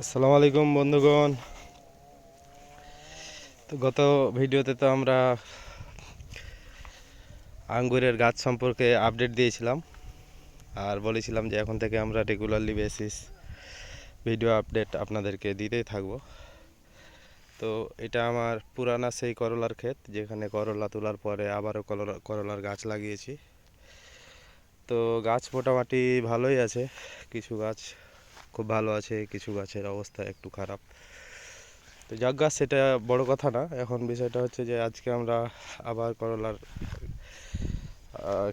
আসসালামু আলাইকুম বন্ধুগণ। তো গত ভিডিওতে তো আমরা আঙ্গুরের গাছ সম্পর্কে আপডেট দিয়েছিলাম আর বলেছিলাম যে এখন থেকে আমরা রেগুলারলি বেসিস ভিডিও আপডেট আপনাদেরকে দিতেই থাকব। তো এটা আমার পুরানা সেই করলার ক্ষেত, যেখানে করলা তোলার পরে আবারও করলা, করলার গাছ লাগিয়েছি। তো গাছ মোটামুটি ভালোই আছে, কিছু গাছ খুব ভালো আছে, কিছু গাছের অবস্থা একটু খারাপ। তো যাক গাছ সেটা বড় কথা না। এখন বিষয়টা হচ্ছে যে, আজকে আমরা আবার করলার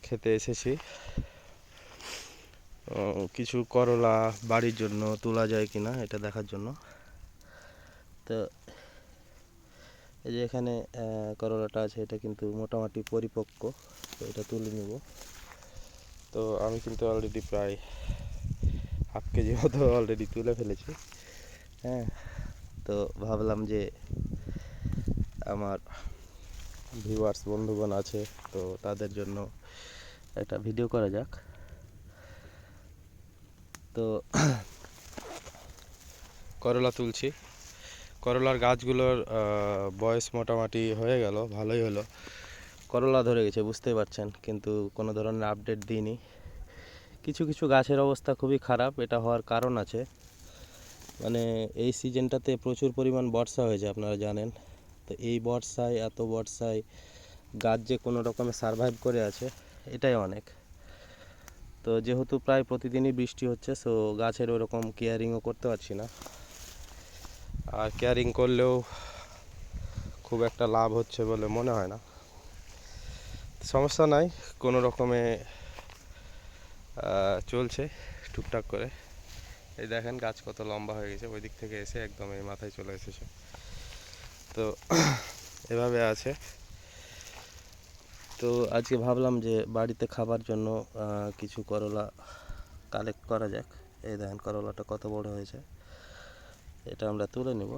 খেতে এসেছি। কিছু করলা বাড়ির জন্য তোলা যায় কি না এটা দেখার জন্য। তো এই যে এখানে করলাটা আছে, এটা কিন্তু মোটামুটি পরিপক্ক। তো এটা তুলে নেব। তো আমি কিন্তু অলরেডি প্রায় হাফ কেজি মতো অলরেডি তুলে ফেলেছি। হ্যাঁ তো ভাবলাম যে আমার ভিউয়ার্স বন্ধুগণ আছে, তো তাদের জন্য একটা ভিডিও করা যাক। তো করলা তুলছি। করলার গাছগুলোর বয়স মোটামুটি হয়ে গেল, ভালোই হলো। করলা ধরে গেছে, বুঝতেই পারছেন, কিন্তু কোনো ধরনের আপডেট দিইনি। কিছু কিছু গাছের অবস্থা খুবই খারাপ, এটা হওয়ার কারণ আছে। মানে এই সিজনটাতে প্রচুর পরিমাণ বর্ষা হয়েছে, আপনারা জানেন। তো এই বর্ষায়, এত বর্ষায় গাছ যে কোনো রকমে সারভাইভ করে আছে, এটাই অনেক। তো যেহেতু প্রায় প্রতিদিনই বৃষ্টি হচ্ছে সো গাছের ওরকম কেয়ারিংও করতে পারছি না। আর কেয়ারিং করলেও খুব একটা লাভ হচ্ছে বলে মনে হয় না। সমস্যা নাই, কোনো রকমে চলছে টুকটাক করে। এই দেখেন গাছ কত লম্বা হয়ে গেছে ওই দিক থেকে এসে একদম এই মাথায় চলে এসেছে। তো এভাবে আছে। তো আজকে ভাবলাম যে বাড়িতে খাবার জন্য কিছু করলা কালেক্ট করা যাক। এই দেখেন করলাটা কত বড় হয়েছে। এটা আমরা তুলে নেব।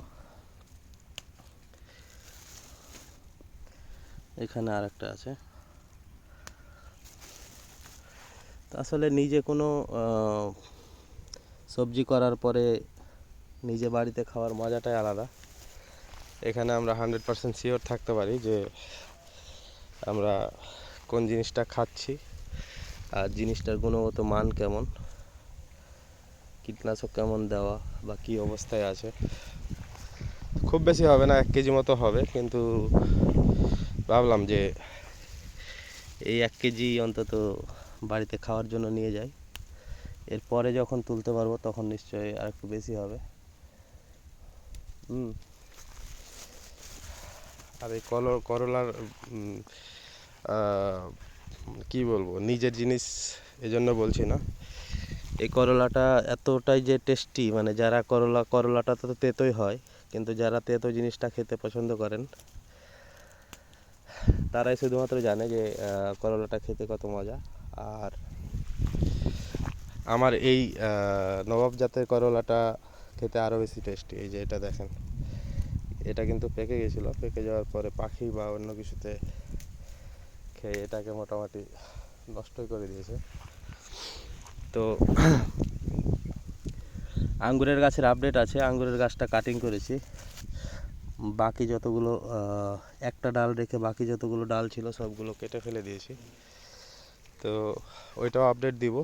এখানে আর একটা আছে তো আসলে নিজে কোনো সবজি করার পরে নিজে বাড়িতে খাওয়ার মজাটাই আলাদা। এখানে আমরা হান্ড্রেড পারসেন্ট শিওর থাকতে পারি যে আমরা কোন জিনিসটা খাচ্ছি আর জিনিসটার গুণগত মান কেমন, কীটনাশক কেমন দেওয়া বা কী অবস্থায় আছে। খুব বেশি হবে না, এক কেজি মতো হবে, কিন্তু ভাবলাম যে এই এক কেজি অন্তত বাড়িতে খাওয়ার জন্য নিয়ে যাই। এরপরে যখন তুলতে পারব তখন নিশ্চয়ই আর একটু বেশি হবে। হুম। আর এই করলার কি বলব, নিজের জিনিস এজন্য বলছি না। এই করলাটা এতটাই যে টেস্টি মানে যারা করলা, করলাটা তো তেতোই হয়, কিন্তু যারা তেতো জিনিসটা খেতে পছন্দ করেন, তারাই শুধুমাত্র জানে যে করলাটা খেতে কত মজা। আর আমার এই নবাব জাতের করলাটা খেতে আরও বেশি টেস্টি এই যে এটা দেখেন। এটা কিন্তু পেকে গেছিল, পেকে যাওয়ার পরে পাখি বা অন্য কিছুতে খেয়ে এটাকে মোটামুটি নষ্টই করে দিয়েছে। তো আঙ্গুরের গাছের আপডেট আছে, আঙ্গুরের গাছটা কাটিং করেছি। বাকি যতগুলো একটা ডাল রেখে বাকি যতগুলো ডাল ছিল সবগুলো কেটে ফেলে দিয়েছি। তো ওইটাও আপডেট দিব।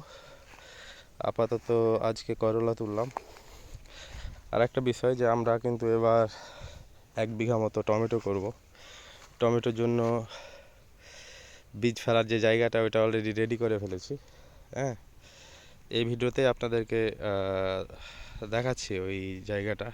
আপাতত আজকে করলা তুললাম। আর একটা বিষয় যে আমরা কিন্তু এবার এক বিঘা মতো টমেটো করব। টমেটোর জন্য বীজ ফেলার যে জায়গাটা, ওইটা অলরেডি রেডি করে ফেলেছি। হ্যাঁ? এই ভিডিওতে আপনাদেরকে দেখাচ্ছি ওই জায়গাটা।